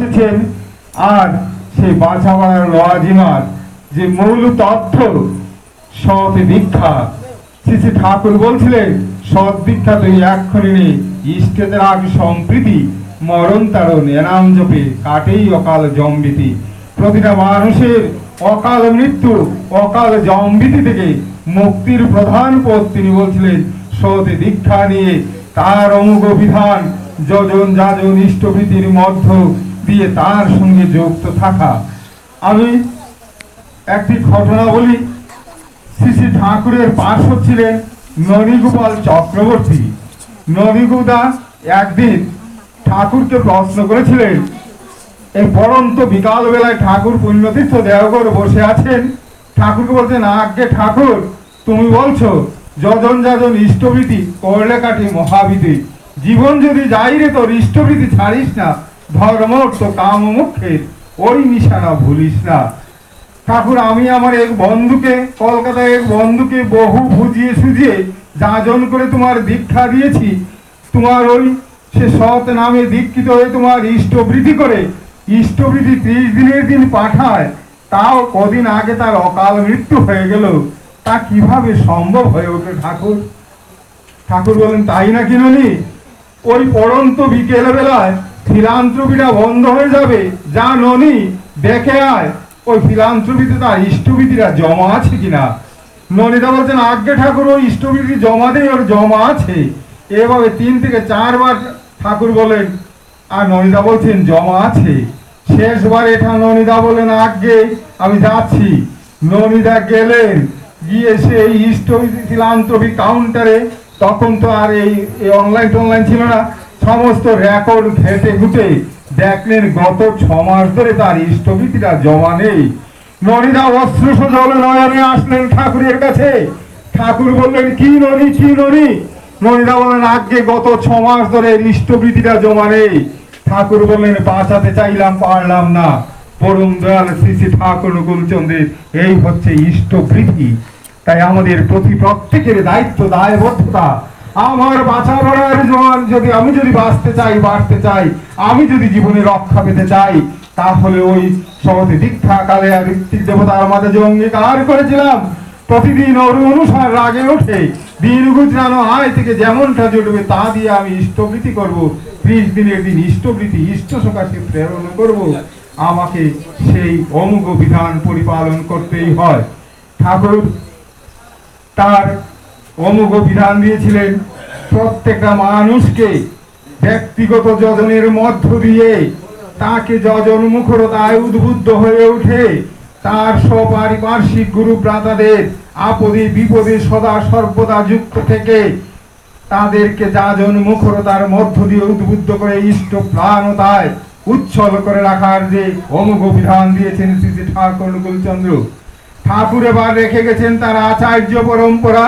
এসেছেন আর সেই বাঁচাবার লওয়াজিমার যে মূল তথ্য সৎ দীক্ষা। শ্রী ঠাকুর বলছিলেন, সৎ দীক্ষা তুই এক্ষণে নেই, ইষ্টেদের আগ সম্প্রীতি, মরণ তারণ এনাম জপে, কাটেই অকাল জম্বিতি। প্রতিটা মানুষের অকাল মৃত্যু, অকাল জম্বিতি থেকে মুক্তির প্রধান পথ তিনি বলছিলেন, সৎ দীক্ষা নিয়ে তার অমুক বিধান যজন যাজন ইষ্টভীতির মধ্য দিয়ে তার সঙ্গে যুক্ত থাকা। আমি একটি ঘটনা বলি শ্রী ঠাকুরের পার্শ্ব ছিলেন ননীগোপাল চক্রবর্তী। ননীগুদা একদিন ঠাকুরকে প্রশ্ন করেছিলেন এই পরন্ত বিকাল বেলায় ঠাকুর পুণ্যতীর্থ দেওঘর বসে আছেন? ঠাকুরকে বলছেন আজ্ঞে ঠাকুর, তুমি বলছো, যজন যাজন ইষ্টভীতি করলে কাটি মহাবিধি জীবন যদি যাই রে তোর ইষ্টভীতি ছাড়িস না ধর্ম তো কাম ওই নিশানা ভুলিস না। ঠাকুর, আমি আমার এক বন্ধুকে কলকাতায় এক বন্ধুকে বহু বুঝিয়ে সুঝিয়ে যাজন করে তোমার দীক্ষা দিয়েছি। তোমার ওই সে সৎ নামে দীক্ষিত হয়ে তোমার ইষ্টবৃদ্ধি করে, ইষ্টবৃদ্ধি ত্রিশ দিনের দিন পাঠায়। তাও কদিন আগে তার অকাল মৃত্যু হয়ে গেল। তা কীভাবে সম্ভব হয়ে ওঠে ঠাকুর? ঠাকুর বলেন, তাই না কি ননি? ওই পড়ন্ত বিকেল বেলায় ফিলান্ত্রপিটা বন্ধ হয়ে যাবে। যা ননি, দেখে আয়। ওই ফিলান্ত্রপিতে তার ইষ্টবিধিরা জমা আছে কিনা? ননিদা বলছেন, আজ্ঞে ঠাকুর, ওই ইষ্টবিধি জমা দেই, ওর জমা আছে। এভাবে তিন থেকে চারবার ঠাকুর বলেন, আর ননিদা বলছেন, জমা আছে। শেষবার এটা ননিদা বলেন, আজ্ঞে, আমি যাচ্ছি। ননিদা গেলেন, গিয়ে সেই ইষ্ট ফিলান্ত্রপি কাউন্টারে তখন তো আর এই অনলাইন টনলাইন ছিল না। সমস্ত রেকর্ড ঘেটে ঘুটে দেখলেন গত ছ মাস ধরে তার ইষ্টভীতিটা জমা নেই। নরিদা অস্ত্র সজল নয়নে আসলেন ঠাকুরের কাছে। ঠাকুর বললেন, কি নরি কি নরি নরিদা বললেন আগে গত ছ মাস ধরে ইষ্টভীতিটা জমা নেই। ঠাকুর বললেন, বাঁচাতে চাইলাম, পারলাম না। পরম দয়াল, শ্রী শ্রী ঠাকুর অনুকূলচন্দ্রের এই হচ্ছে ইষ্টভৃতি। তাই আমাদের প্রতি প্রত্যেকের দায়িত্ব, দায়বদ্ধতা। আমার বাঁচা জীবন যদি আমি যদি বাঁচতে চাই, বাড়তে চাই, আমি যদি জীবনে রক্ষা পেতে চাই, তাহলে ওই সহজে দীক্ষা, কালে ঋত্বিক দেবতার মাঝে যে অঙ্গীকার করেছিলাম, প্রতিদিন ওর অনুসার রাগে ওঠে। দিন গুজরানো আয় থেকে যেমনটা জুটবে, তা দিয়ে আমি ইষ্টবৃত্তি করব। ত্রিশ দিনের দিন ইষ্টবৃত্তি ইষ্ট সকাশে প্রেরণ করব। আমাকে সেই অমুক বিধান পরিপালন করতেই হয়। ঠাকুর তার অমুক বিধান দিয়েছিলেন। প্রত্যেকটা মানুষকে ব্যক্তিগত যজনের মধ্য দিয়ে তাকে যজন মুখরতায় উদ্বুদ্ধ হয়ে ওঠে। তার সপারিপার্শ্বিক গুরু ভ্রাতাদের আপদে বিপদে সদা সর্বদা যুক্ত থেকে তাদেরকে যাজন মুখরতার মধ্য দিয়ে উদ্বুদ্ধ করে ইষ্ট প্রাণতায় উচ্ছল করে রাখার যে অমুক বিধান দিয়েছেন শ্রী শ্রী ঠাকুর অনুকূল চন্দ্র ঠাকুর এবার রেখে গেছেন তার আচার্য পরম্পরা।